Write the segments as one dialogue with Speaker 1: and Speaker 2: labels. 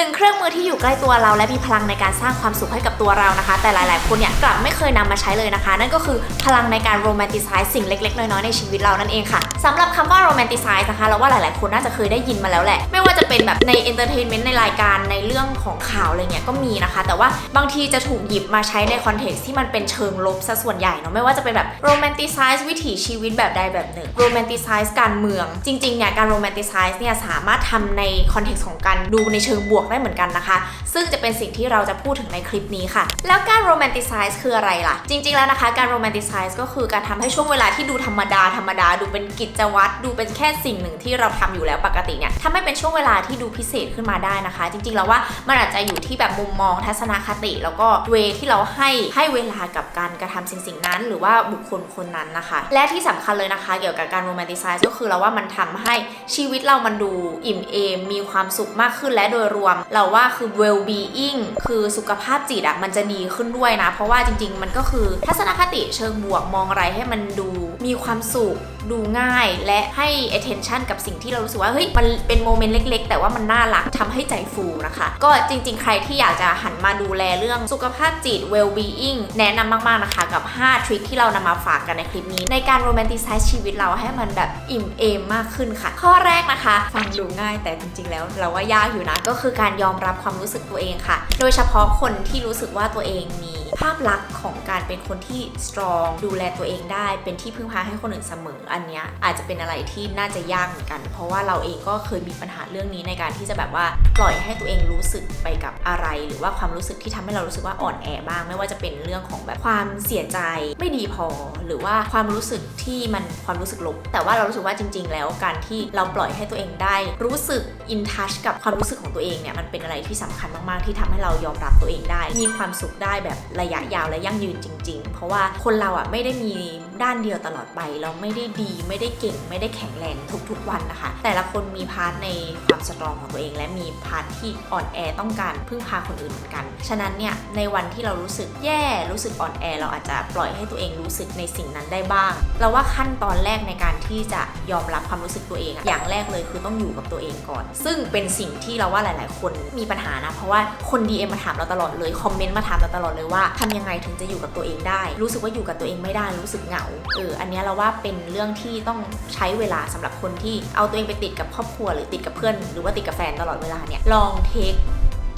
Speaker 1: หนึ่งเครื่องมือที่อยู่ใกล้ตัวเราและมีพลังในการสร้างความสุขให้กับตัวเรานะคะ แต่หลาย ๆ คนเนี่ยกลับไม่เคยนำมาใช้เลยนะคะ นั่นก็คือพลังในการโรแมนติไซส์สิ่งเล็ก ๆ น้อย ๆ ในชีวิตเรานั่นเองค่ะสำหรับคำว่าโรแมนติไซส์นะคะเราว่าหลาย ๆ คนน่าจะเคยได้ยินมาแล้วแหละ ไม่ว่าจะเป็นแบบในเอนเตอร์เทนเมนต์ในรายการในเรื่องของข่าวอะไรเงี้ยก็มีนะคะ แต่ว่าบางทีจะถูกหยิบมาใช้ในคอนเท็กซ์ที่มันเป็นเชิงลบซะส่วนใหญ่เนาะไม่ว่าจะเป็นแบบโรแมนติไซส์วิถีชีวิตแบบใดแบบหนึ่งโรแมนติไซส์การเมือง จริง ๆ เนี่ยการโรแมนติไซส์เนี่ยสามารถทำในคอนเท็กซ์ของการดูในเชิงบวกได้เหมือนกันนะคะ ซึ่งจะเป็นสิ่งที่เราจะพูดถึงในคลิปนี้ค่ะ แล้วการโรแมนติไซส์คืออะไรล่ะ จริง ๆแล้วนะคะ การโรแมนติไซส์ก็คือการทำให้ช่วงเวลาที่ดูธรรมดาธรรมดาดูเป็นกิจวัตรดูเป็นแค่สิ่งหนึ่งที่เราทำอยู่แล้วปกติเนี่ยทำให้เป็นช่วงเวลาที่ดูพิเศษขึ้นมาได้นะคะ จริงๆแล้วว่ามันอาจจะอยู่ที่แบบมุมมองทัศนคติ แล้วก็เวที่เราให้ให้เวลากับการกระทำสิ่งสิ่งนั้น หรือว่าบุคคลคนนั้นนะคะ และที่สำคัญเลยนะคะ เกี่ยวกับการโรแมนติไซส์ก็คือเราว่ามันทำให้ชีวิตเรามันดูอิ่มเอมมีความสุขมากขึ้นและโดยรวมเราว่าคือ well being คือสุขภาพจิตอะมันจะดีขึ้นด้วยนะ เพราะว่าจริง ๆ มันก็คือทัศนคติเชิงบวกมองอะไรให้มันดูมีความสุขดูง่ายและให้ attention กับสิ่งที่เรารู้สึกว่าเฮ้ยมันเป็นโมเมนต์เล็ก ๆ แต่ว่ามันน่ารักทำให้ใจฟูนะคะ ก็จริง ๆ ใครที่อยากจะหันมาดูแลเรื่องสุขภาพจิต well being แนะนำมากๆนะคะกับ 5 ทริคที่เรานำมาฝากกันในคลิปนี้ ในการโรแมนติไซส์ชีวิตเราให้มันแบบอิ่มเอมมากขึ้นค่ะ ข้อแรกนะคะ ฟังดูง่ายแต่จริง ๆ แล้วเราว่ายากอยู่นะก็คือการยอมรับความรู้สึกตัวเองค่ะ โดยเฉพาะคนที่รู้สึกว่าตัวเองมีภาพลักษณ์ของการเป็นคนที่ strong ดูแลตัวเองได้ เป็นที่พึ่งพาให้คนอื่นเสมออันเนี้ยอาจจะเป็นอะไรที่น่าจะยากเหมือนกัน เพราะว่าเราเองก็เคยมีปัญหาเรื่องนี้ในการที่จะแบบว่าปล่อยให้ตัวเองรู้สึกไปกับอะไร หรือว่าความรู้สึกที่ทำให้เรารู้สึกว่าอ่อนแอบ้าง ไม่ว่าจะเป็นเรื่องของแบบความเสียใจไม่ดีพอ หรือว่าความรู้สึกที่มันความรู้สึกลบแต่ว่าเรารู้สึกว่าจริง ๆ แล้วการที่เราปล่อยให้ตัวเองได้รู้สึก in touch กับความรู้สึกของตัวเองเนี่ยมันเป็นอะไรที่สำคัญมากๆ ที่ทำให้เรายอมรับตัวเองได้ มีความสุขได้แบบระยะยาวและยั่งยืนจริง ๆ เพราะว่าคนเราอะไม่ได้มีด้านเดียวตลอดไปเราไม่ได้ดีไม่ได้เก่งไม่ได้แข็งแรงทุกๆวันนะคะ แต่ละคนมีพาร์ทในความสตรองของตัวเอง และมีพาร์ทที่อ่อนแอต้องการพึ่งพาคนอื่นเหมือนกัน ฉะนั้นเนี่ยในวันที่เรารู้สึกแย่รู้สึกอ่อนแอ เราอาจจะปล่อยให้ตัวเองรู้สึกในสิ่งนั้นได้บ้าง เราว่าขั้นตอนแรกในการที่จะยอมรับความรู้สึกตัวเอง อย่างแรกเลยคือต้องอยู่กับตัวเองก่อน ซึ่งเป็นสิ่งที่เราว่าหลาย ๆ คนมีปัญหานะเพราะว่าคน DM มาถามเราตลอดเลยคอมเมนต์มาถามเราตลอดเลยว่าทำยังไงถึงจะอยู่กับตัวเองได้ รู้สึกว่าอยู่กับตัวเองไม่ได้รู้สึกเหงาเอออันนี้เราว่าเป็นเรื่องที่ต้องใช้เวลาสำหรับคนที่เอาตัวเองไปติดกับครอบครัวหรือติดกับเพื่อน หรือว่าติดกับแฟนตลอดเวลาเนี่ยลองเทค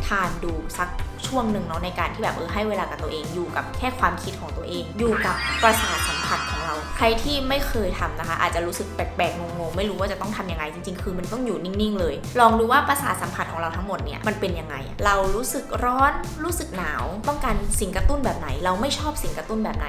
Speaker 1: ทานดูสักช่วงหนึ่งเนาะในการที่แบบเออให้เวลากับตัวเองอยู่กับแค่ความคิดของตัวเอง อยู่กับประสาทสัมผัสของ ใครที่ไม่เคยทำนะคะ อาจจะรู้สึกแปลกๆงงๆไม่รู้ว่าจะต้องทำยังไงจริง ๆ คือมันต้องอยู่นิ่งๆเลย ลองดูว่าประสาทสัมผัสของเราทั้งหมดเนี่ยมันเป็นยังไง เรารู้สึกร้อนรู้สึกหนาว ต้องการสิ่งกระตุ้นแบบไหน เราไม่ชอบสิ่งกระตุ้นแบบไหน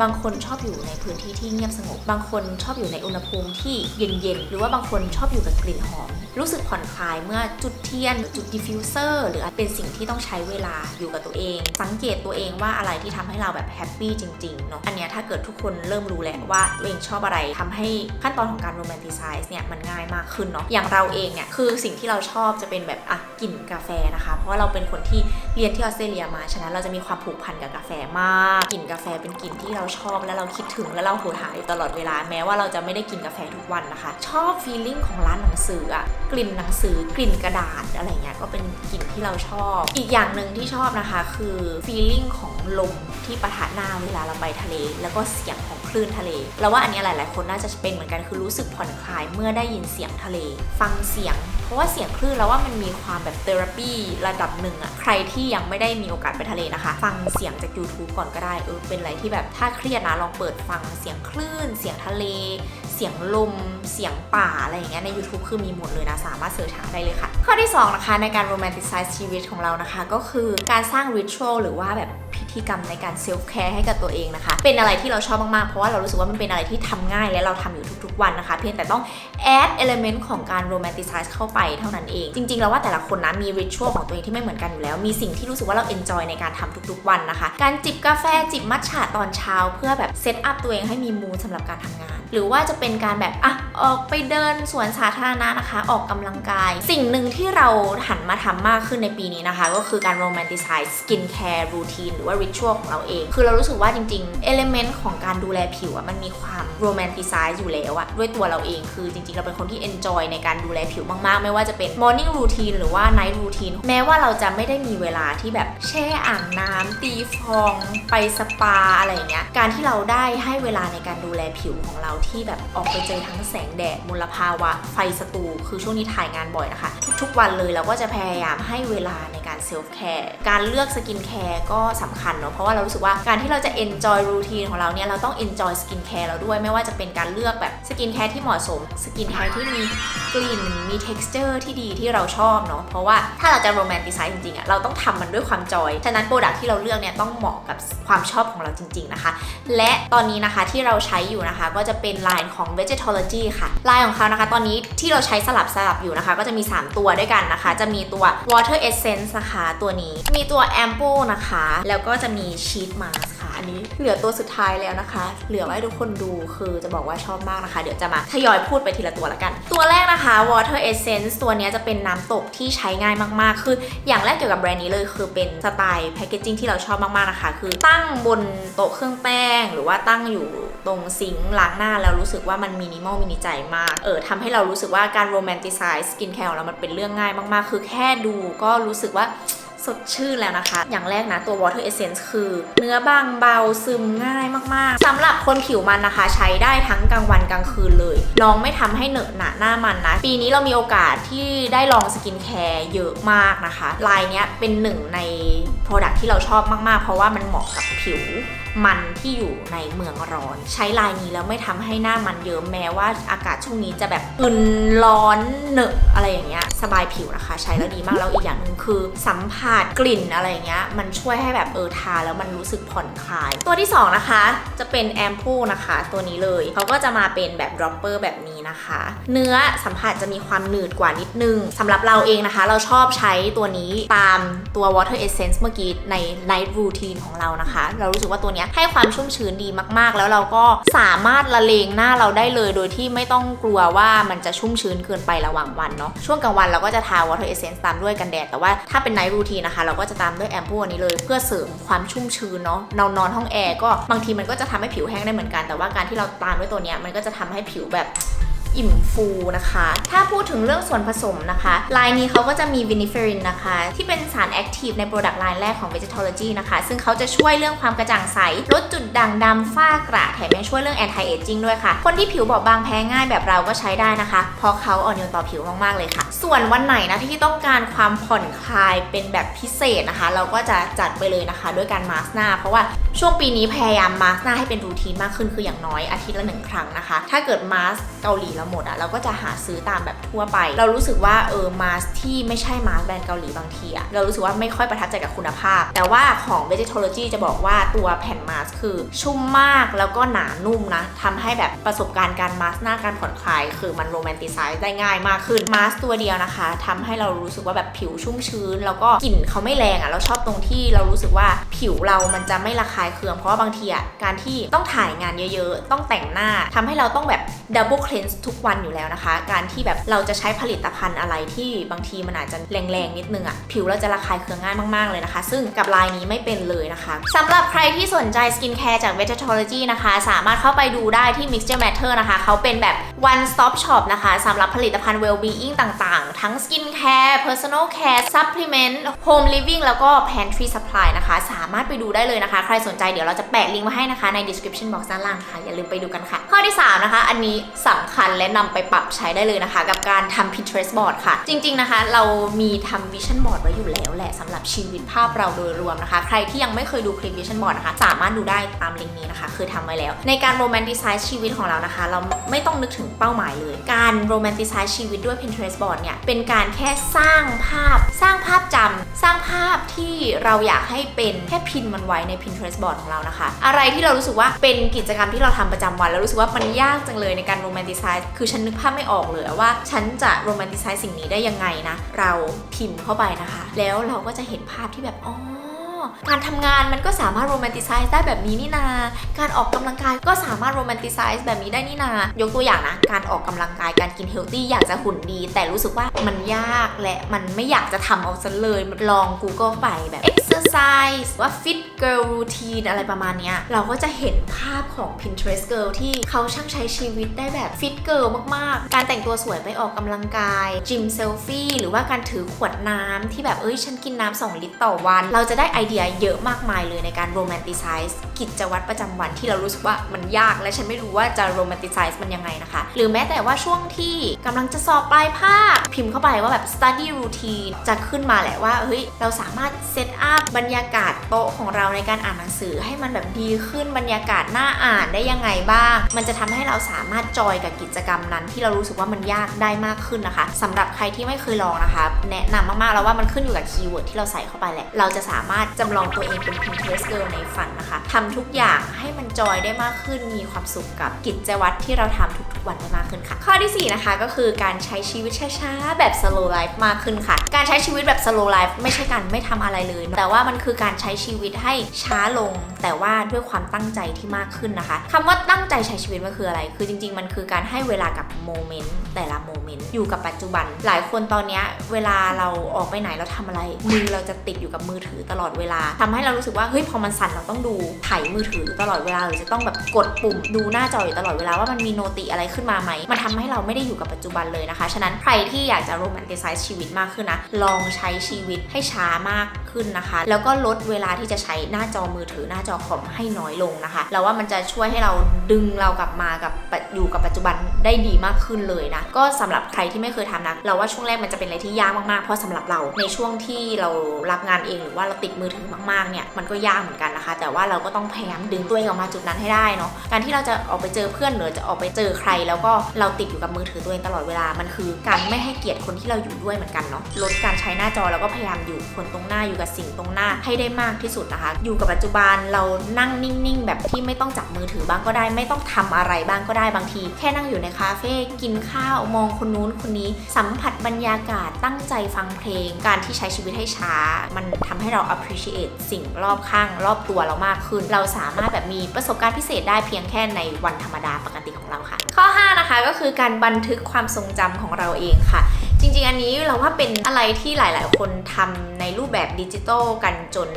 Speaker 1: บางคนชอบอยู่ในพื้นที่ที่เงียบสงบ บางคนชอบอยู่ในอุณหภูมิที่เย็นๆหรือว่าบางคนชอบอยู่กับกลิ่นหอมรู้สึกผ่อนคลายเมื่อจุดเทียนจุดดิฟฟิวเซอร์หรือเป็นสิ่งที่ต้องใช้เวลาอยู่กับตัวเอง สังเกตตัวเองว่าอะไรที่ทำให้เราแบบแฮปปี้จริงๆเนาะอันเนี้ยถ้าเกิดทุกคนเริ่มรู้แล้วว่าตัวเองชอบอะไรทำให้ขั้นตอนของการโรแมนติไซส์เนี่ยมันง่ายมากขึ้นเนาะอย่างเราเองเนี่ยคือสิ่งที่เราชอบจะเป็นแบบอะกลิ่นกาแฟนะคะ เพราะว่าเราเป็นคนที่เรียนที่ออสเตรเลียมาฉะนั้นเราจะมีความผูกพันกับกาแฟมากกลิ่นกาแฟเป็นกลิ่นที่เราชอบและเราคิดถึงและเราโหยหาอยู่ตลอดเวลาแม้ว่าเราจะไม่ได้กินกาแฟทุกวันนะคะ ชอบฟีลลิ่งของร้านหนังสืออะกลิ่นหนังสือกลิ่นกระดาษอะไรเงี้ยก็เป็นกลิ่นที่เราชอบ อีกอย่างหนึ่งที่ชอบนะคะคือฟีลลิ่งของลมที่ปะทะหน้าเวลาเราไปทะเล แล้วก็เสียงของ คลื่นทะเลแล้วว่าอันนี้หลาย ๆ คนน่าจะเป็นเหมือนกันคือรู้สึกผ่อนคลายเมื่อได้ยินเสียงทะเล ฟังเสียง เพราะว่าเสียงคลื่นแล้วว่ามันมีความแบบเทอราปีระดับหนึ่งอะใครที่ยังไม่ได้มีโอกาสไปทะเลนะคะ ฟังเสียงจาก YouTube ก่อนก็ได้เออเป็นอะไรที่แบบถ้าเครียดนะลองเปิดฟังเสียงคลื่น เสียงทะเล สียงลม เสียงป่าอะไรอย่างเงี้ยใน YouTube คือมีหมดเลยนะ สามารถเสิร์ชหาได้เลยค่ะ ข้อที่ 2 นะคะ ในการโรแมนติไซส์ชีวิตของเรานะคะ ก็คือการสร้างริช u a l หรือว่าแบบพิธีกรรมในการเซลฟ์แคร์ให้กับตัวเองนะคะ เป็นอะไรที่เราชอบมาก ๆ เพราะว่าเรารู้สึกว่ามันเป็นอะไรที่ทำง่ายและเราทำอยู่ทุก ๆ วันนะคะ เพียงแต่ต้องแอดเอลเมนต์ของการโรแมนติไซส์เข้าไปเท่านั้นเอง จริง ๆ แล้วว่าแต่ละคนนะมีริช u a l ของตัวเองที่ไม่เหมือนกันอยู่แล้ว มีสิ่งที่รู้สึกว่าเราเอนจอยในการทำทุก ๆ วันนะคะ การจิบกาแฟจิบมัทฉะตอนเช้า เพื่อแบบเซตอัพตัวเองให้มีมูดสำหรับการทำงาน หรือว่าจะเป็นการแบบอะออกไปเดินสวนสาธารณะนะคะ ออกกำลังกาย สิ่งหนึ่งที่เราหันมาทำมากขึ้นในปีนี้นะคะ ก็คือการ romanticize skin care routine หรือว่า ritual ของเราเอง คือเรารู้สึกว่าจริงๆ element ของการดูแลผิวอะมันมีความ romanticize อยู่แล้วอะด้วยตัวเราเองคือจริงๆ เราเป็นคนที่ enjoy ในการดูแลผิวมากๆ ไม่ว่าจะเป็น morning routine หรือว่า night routine แม้ว่าเราจะไม่ได้มีเวลาที่แบบแช่อ่างน้ำตีฟอง ไปสปาอะไรอย่างเงี้ยการที่เราได้ให้เวลาในการดูแลผิวของเราที่แบบออกไปเจอทั้งแสงแดดมลภาวะ ไฟสตู คือช่วงนี้ถ่ายงานบ่อยนะคะ ทุกๆวันเลยเราก็จะพยายามให้เวลาใน การเซลฟ์แคร์การเลือกสกินแคร์ก็สำคัญเนาะเพราะว่าเรารู้สึกว่าการที่เราจะ enjoy routine ของเราเนี่ยเราต้อง enjoy skin care เราด้วย ไม่ว่าจะเป็นการเลือกแบบสกินแคร์ที่เหมาะสมสกินแคร์ที่มีกลิ่นมี texture ที่ดีที่เราชอบเนาะเพราะว่าถ้าเราจะ romanticize จริงๆอะเราต้องทำมันด้วยความจอย ฉะนั้นโปรดักที่เราเลือกเนี่ยต้องเหมาะกับความชอบของเราจริง ๆนะคะ และตอนนี้นะคะที่เราใช้อยู่นะคะ ก็จะเป็นไลน์ของ vegetology ค่ะไลน์ของเขานะคะ ตอนนี้ที่เราใช้สลับสลับอยู่นะคะ ก็จะมี 3 ตัวด้วยกันนะคะ จะมีตัว water essence นะคะตัวนี้มีตัว ampoule นะคะ แล้วก็จะมี sheet mask ค่ะ อันนี้เหลือตัวสุดท้ายแล้วนะคะ เหลือไว้ให้ทุกคนดูคือจะบอกว่าชอบมากนะคะ เดี๋ยวจะมาทยอยพูดไปทีละตัวละกัน ตัวแรกนะคะ water essence ตัวนี้จะเป็นน้ำตกที่ใช้ง่ายมากๆ คืออย่างแรกเกี่ยวกับแบรนด์นี้เลยคือเป็นสไตล์แพคเกจิ้งที่เราชอบมากๆนะคะ คือตั้งบนโต๊ะเครื่องแป้ง หรือว่าตั้งอยู่ตรงซิงค์ล้างหน้าแล้วรู้สึกว่ามันมินิมอลมินิใจมาก เออทำให้เรารู้สึกว่าการโรแมนติไซส์สกินแคร์ของเรามันเป็นเรื่องง่ายมากๆ คือแค่ดูก็รู้สึกว่าสดชื่นแล้วนะคะ อย่างแรกนะตัว water essence คือ เนื้อบางเบาซึมง่ายมากๆสำหรับคนผิวมันนะคะ ใช้ได้ทั้งกลางวันกลางคืนเลย น้องไม่ทำให้เหนอะหนะหน้ามันนะ ปีนี้เรามีโอกาสที่ได้ลองสกินแคร์เยอะมากนะคะ ลายเนี้ยเป็นหนึ่งใน Product ที่เราชอบมากๆ เพราะว่ามันเหมาะกับผิว มันที่อยู่ในเมืองร้อน ใช้ลายนี้แล้วไม่ทำให้หน้ามันเยิ้มแม้ว่าอากาศช่วงนี้จะแบบอุ่นร้อนเหนอะอะไรอย่างเงี้ยสบายผิวนะคะ ใช้แล้วดีมากแล้วอีกอย่างหนึ่งคือ สัมผัสกลิ่นอะไรเงี้ยมันช่วยให้แบบเออทาแล้วมันรู้สึกผ่อนคลาย ตัวที่สองนะคะ จะเป็นแอมพูนะคะ ตัวนี้เลยเขาก็จะมาเป็นแบบดรอปเปอร์แบบนี้นะคะ เนื้อสัมผัสจะมีความหนืดกว่านิดนึงสำหรับเราเองนะคะ เราชอบใช้ตัวนี้ตามตัว water essence เมื่อกี้ใน night routine ของเรานะคะ เรารู้สึกว่าตัวเี้ยให้ความชุ่มชื้นดีมากๆ แล้วเราก็สามารถละเลงหน้าเราได้เลย โดยที่ไม่ต้องกลัวว่ามันจะชุ่มชื้นเกินไประหว่างวันเนาะช่วงกลางวันเราก็จะทา water essence ตามด้วยกันแดดแต่ว่าถ้าเป็นไนท์รูทีนะคะ เราก็จะตามด้วยแอมพูอันนี้เลย เพื่อเสริมความชุ่มชื้นเนาะเรานอนห้องแอร์ก็บางทีมันก็จะทำให้ผิวแห้งได้เหมือนกันแต่ว่าการที่เราตามด้วยตัวเนี้ยมันก็จะทำให้ผิวแบบ อิ่มฟูนะคะ ถ้าพูดถึงเรื่องส่วนผสมนะคะลายนี้เขาก็จะมีวินิเฟรินนะคะ ที่เป็นสารแอคทีฟในโปรดักต์ไลน์แรกของ Vegetology นะคะ ซึ่งเขาจะช่วยเรื่องความกระจ่างใส ลดจุดด่างดำฝ้ากระแถมยังช่วยเรื่อง anti aging ด้วยค่ะ คนที่ผิวบอบบางแพ้ง่ายแบบเราก็ใช้ได้นะคะ เพราะเขาอ่อนโยนต่อผิวมากๆเลยค่ะส่วนวันไหนนะที่ต้องการความผ่อนคลายเป็นแบบพิเศษนะคะ เราก็จะจัดไปเลยนะคะ ด้วยการมาสก์หน้า เพราะว่าช่วงปีนี้พยายามมาสก์หน้าให้เป็นรูทีนมากขึ้นคืออย่างน้อยอาทิตย์ละหนึ่งครั้งนะคะ ถ้าเกิดมาสก์เกาหลีเราหมดอะเราก็จะหาซื้อตามแบบทั่วไป เรารู้สึกว่าเออมาส์ที่ไม่ใช่มาสก์แบรนด์เกาหลีบางทีอะเรารู้สึกว่าไม่ค่อยประทับใจกับคุณภาพ แต่ว่าของ Vegetology จะบอกว่าตัวแผ่นมาส์คือชุ่มมากแล้วก็หนานุ่มนะทำให้แบบประสบการณ์การมาสก์หน้าการผ่อนคลาย คือมันโรแมนติไซส์ได้ง่ายมากขึ้นมาสตัวเดียวนะคะทำให้เรารู้สึกว่าแบบผิวชุ่มชื้น แล้วก็กลิ่นเขาไม่แรงอะเราชอบตรงที่เรารู้สึกว่าผิวเรามันจะไม่ระคายเคืองเพราะว่าบางทีอะการที่ต้องถ่ายงานเยอะๆ ต้องแต่งหน้าทำให้เราต้องแบบดับเบิลคลีนส์ทุกวันอยู่แล้วนะคะ การที่แบบเราจะใช้ผลิตภัณฑ์อะไรที่บางทีมันอาจจะแรงๆนิดนึงอะผิวเราจะระคายเคืองง่ายมากๆเลยนะคะ ซึ่งกับลายนี้ไม่เป็นเลยนะคะสำหรับใครที่สนใจสกินแคร์จาก Vegetology นะคะ สามารถเข้าไปดูได้ที่ Mixture Matter นะคะ เขาเป็นแบบ one stop shop นะคะสำหรับผลิตภัณฑ์ well being ต่างๆ ทั้ง skin care personal care supplement home living แล้วก็ pantry supply นะคะ สามารถไปดูได้เลยนะคะ ใครสนใจเดี๋ยวเราจะแปะลิงก์มาให้นะคะ ใน description box ด้านล่างค่ะ อย่าลืมไปดูกันค่ะ ข้อที่ 3 นะคะ อันนี้สำคัญและนำไปปรับใช้ได้เลยนะคะ กับการทำ Pinterest board ค่ะ จริง ๆนะคะ เรามีทำ vision board ไว้อยู่แล้วแหละสำหรับชีวิตภาพเราโดยรวมนะคะ ใครที่ยังไม่เคยดูคลิป vision board นะคะ สามารถดูได้ตามลิงก์นี้นะคะ คือทำไว้แล้ว ในการ romanticize ชีวิตของเรานะคะ เราไม่ต้องนึกถึงเป้าหมายเลย การ romanticize ชีวิตด้วย Pinterest board เนี่ยเป็นการแค่สร้างภาพ สร้างภาพจำสร้างภาพที่เราอยากให้เป็นแค่พินมันไว้ใน Pinterest board ของเรานะคะ อะไรที่เรารู้สึกว่าเป็นกิจกรรมที่เราทำประจำวัน แล้วรู้สึกว่ามันยากจังเลยในการโรแมนติไซส์คือฉันนึกภาพไม่ออกเลยว่าฉันจะโรแมนติไซส์สิ่งนี้ได้ยังไงนะ เราพิมพ์เข้าไปนะคะ แล้วเราก็จะเห็นภาพที่แบบอ๋อ การทำงานมันก็สามารถโรแมนติไซส์ได้แบบนี้นี่นา การออกกำลังกายก็สามารถโรแมนติไซส์แบบนี้ได้นี่นา ยกตัวอย่างนะ การออกกำลังกายการกินเฮลตี้อยากจะหุ่นดี แต่รู้สึกว่ามันยากและมันไม่อยากจะทำเอาซะเลยลอง Google ไปแบบ exercise ว่า fit girl routine อะไรประมาณเนี้ยเราก็จะเห็นภาพของ Pinterest girl ที่เขาช่างใช้ชีวิตได้แบบ fit girl มาก ๆ การแต่งตัวสวยไปออกกำลังกาย จิมเซลฟี่หรือว่าการถือขวดน้ำที่แบบเอ้ยฉันกินน้ำ2ลิตรต่อวัน เราจะได้ไอเดียเยอะมากมายเลยในการโรแมนติไซส์ กิจวัตรประจำวันที่เรารู้สึกว่ามันยากและฉันไม่รู้ว่าจะโรแมนติไซส์มันยังไงนะคะ หรือแม้แต่ว่าช่วงที่กำลังจะสอบปลายภาค พิมพ์เข้าไปว่าแบบ study routine จะขึ้นมาแหละว่าเฮ้ยเราสามารถเซตอัพบรรยากาศโต๊ะของเราในการอ่านหนังสือให้มันแบบดีขึ้นบรรยากาศน่าอ่านได้ยังไงบ้าง มันจะทำให้เราสามารถจอยกับกิจกรรมนั้น ที่เรารู้สึกว่ามันยากได้มากขึ้นนะคะสำหรับใครที่ไม่เคยลองนะคะ แนะนำมากๆแล้วว่ามันขึ้นอยู่กับคีย์เวิร์ดที่เราใส่เข้าไปแหละเราจะสามารถจำลองตัวเองเป็น Pinterest girl ในฝันนะคะทำทุกอย่างให้มันจอยได้มากขึ้น มีความสุขกับกิจวัตรที่เราทำทุกๆวันได้มากขึ้นค่ะ ข้อที่ 4 นะคะก็คือการใช้ชีวิตช้าๆแบบ slow life มากขึ้นค่ะ การใช้ชีวิตแบบ slow life ไม่ใช่การไม่ทำอะไรเลย แต่ว่ามันคือการใช้ชีวิตให้ช้าลง แต่ว่าด้วยความตั้งใจที่มากขึ้นนะคะคำว่าตั้งใจใช้ชีวิตมันคืออะไร คือจริง ๆ มันคือการให้เวลากับโมเมนต์แต่ละโมเมนต์อยู่กับปัจจุบัน หลายคนตอนนี้เวลาเราออกไปไหนเราทำอะไรมือเราจะติดอยู่กับมือถือตลอดเวลาทำให้เรารู้สึกว่าเฮ้ยพอมันสั่นเราต้องดูถ่ายมือถือตลอดเวลาหรือจะต้องแบบกดปุ่มดูหน้าจออยู่ตลอดเวลาว่ามันมีโนติอะไรขึ้นมาไหมมันทำให้เราไม่ได้อยู่กับปัจจุบันเลยนะคะ ฉะนั้นใครที่อยากจะโรแมนติไซส์ชีวิตมากขึ้นนะลองใช้ชีวิตให้ช้ามาก ขึ้นนะคะ แล้วก็ลดเวลาที่จะใช้หน้าจอมือถือหน้าจอคอมให้น้อยลงนะคะแล้วว่ามันจะช่วยให้เราดึงเรากลับมากับอยู่กับปัจจุบันได้ดีมากขึ้นเลยนะก็สำหรับใครที่ไม่เคยทำนะเราว่าช่วงแรกมันจะเป็นอะไรที่ยากมากๆเพราะสำหรับเราในช่วงที่เรารับงานเองหรือว่าเราติดมือถือมากๆเนี่ยมันก็ยากเหมือนกันนะคะ แต่ว่าเราก็ต้องพยายามดึงตัวเองออกมาจุดนั้นให้ได้เนาะการที่เราจะออกไปเจอเพื่อนหรือจะออกไปเจอใคร แล้วก็เราติดอยู่กับมือถือตัวเองตลอดเวลามันคือ การไม่ให้เกียรติคนที่เราอยู่ด้วยเหมือนกันเนาะลดการใช้หน้าจอแล้วก็พยายามอยู่คนตรงหน้าอยู่กับสิ่งตรงหน้าให้ได้มากที่สุดนะคะ อยู่กับปัจจุบันเรานั่งนิ่งๆ แบบที่ไม่ต้องจับมือถือบ้างก็ได้ ไม่ต้องทำอะไรบ้างก็ได้บางที แค่นั่งอยู่ในคาเฟ่กินข้าวมองคนนู้นคนนี้ สัมผัสบรรยากาศตั้งใจฟังเพลง การที่ใช้ชีวิตให้ช้า มันทำให้เรา appreciate สิ่งรอบข้าง รอบตัวเรามากขึ้น เราสามารถแบบมีประสบการณ์พิเศษได้เพียงแค่ในวันธรรมดาปกติของเราค่ะ ข้อ 5 นะคะก็คือการบันทึกความทรงจำของเราเองค่ะ จริงๆ อันนี้เราว่าเป็นอะไรที่หลาย ๆ คนทำในรูปแบบดิจิตอลกันจน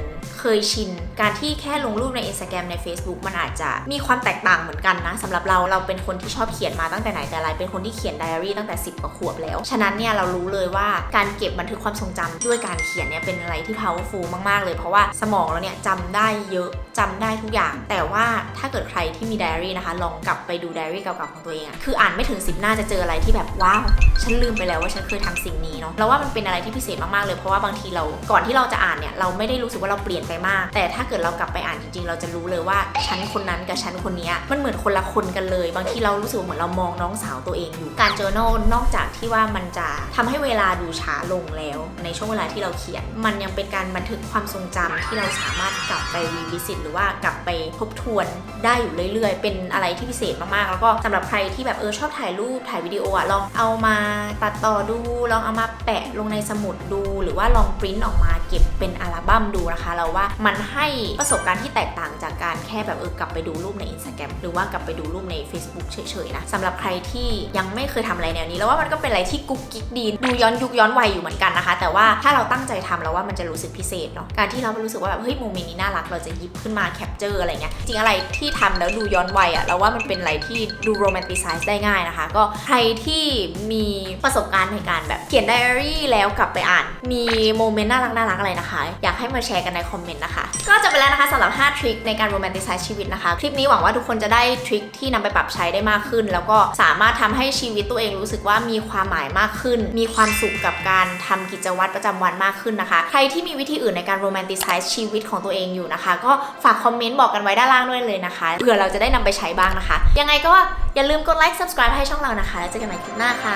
Speaker 1: ยชิน การที่แค่ลงรูปใน Instagram ใน Facebook มันอาจจะมีความแตกต่างเหมือนกันนะสำหรับเราเราเป็นคนที่ชอบเขียนมาตั้งแต่ไหนแต่ไรเป็นคนที่เขียนไดอารี่ตั้งแต่ 10กว่าขวบแล้ว ฉะนั้นเนี่ยเรารู้เลยว่าการเก็บบันทึกความทรงจำด้วยการเขียนเนี่ยเป็นอะไรที่ powerful มากๆ เลยเพราะว่าสมองเราเนี่ยจำได้เยอะจำได้ทุกอย่าง แต่ว่าถ้าเกิดใครที่มีไดอารี่นะคะ ลองกลับไปดูไดอารี่เก่าๆของตัวเองอะคืออ่านไม่ถึง 10 หน้าจะเจออะไรที่แบบว้าวฉันลืมไปแล้วว่าฉันเคยทำสิ่งนี้เนาะเราว่ามันเป็นอะไรที่พิเศษมากๆเลยเพราะว่าบางทีเราก่อนที่เราจะอ่านเนี่ยเราไม่ได้รู้สึกว่าเราเปลี่ยนไปมาก แต่ถ้าเกิดเรากลับไปอ่านจริงๆ เราจะรู้เลยว่าฉันคนนั้นกับฉันคนนี้มันเหมือนคนละคนกันเลย บางทีเรารู้สึกเหมือนเรามองน้องสาวตัวเองอยู่ การ journal นอกจากที่ว่ามันจะทำให้เวลาดูช้าลงแล้ว ในช่วงเวลาที่เราเขียน มันยังเป็นการบันทึกความทรงจำที่เราสามารถกลับไปรีวิสิตหรือว่ากลับไปทบทวนได้อยู่เรื่อยๆ เป็นอะไรที่พิเศษมากๆ แล้วก็สำหรับใครที่แบบเออชอบถ่ายรูปถ่ายวิดีโออะลองเอามาตัดต่อดูลองเอามาแปะลงในสมุดดู หรือว่าลองปริ้นออกมาเก็บเป็นอัลบั้มดูนะคะ เราว่ามันให้ประสบการณ์ที่แตกต่างจากการแค่แบบเออกลับไปดูรูปใน Instagram หรือว่ากลับไปดูรูปใน Facebook เฉยๆนะสำหรับใครที่ยังไม่เคยทำอะไรแนวนี้ แล้วว่ามันก็เป็นอะไรที่กุ๊กกิ๊กดีดูย้อนยุคย้อนวัยอยู่เหมือนกันนะคะ แต่ว่าถ้าเราตั้งใจทำแล้วว่ามันจะรู้สึกพิเศษเนาะการที่เรารู้สึกว่าแบบเฮ้ยโมเมนต์นี้น่ารักเราจะหยิบขึ้นมาแคปเจอร์อะไรเงี้ยจริงอะไรที่ทำแล้วดูย้อนวัยอะเราว่ามันเป็นอะไรที่ดูโรแมนติไซส์ได้ง่ายนะคะ ก็ใครที่มีประสบการณ์ในการแบบเขียนไดอารี่แล้วกลับไปอ่าน มีโมเมนต์น่ารักน่ารักอะไรนะคะ อยากให้มาแชร์กันในคอมเมนต์นะคะ ก็จะไปแล้วนะคะสำหรับ 5 ทริคในการโรแมนติไซส์ชีวิตนะคะ คลิปนี้หวังว่าทุกคนจะได้ทริคที่นำไปปรับใช้ได้มากขึ้น แล้วก็สามารถทำให้ชีวิตตัวเองรู้สึกว่ามีความหมายมากขึ้น มีความสุขกับการทำกิจวัตรประจำวันมากขึ้นนะคะ ใครที่มีวิธีอื่นในการโรแมนติไซส์ชีวิตของตัวเองอยู่นะคะ ก็ฝากคอมเมนต์บอกกันไว้ด้านล่างด้วยเลยนะคะ เผื่อเราจะได้นำไปใช้บ้างนะคะ ยังไงก็อย่าลืมกดไลค์ subscribe ให้ช่องเรานะคะ แล้วเจอกันใหม่คลิปหน้าค่ะ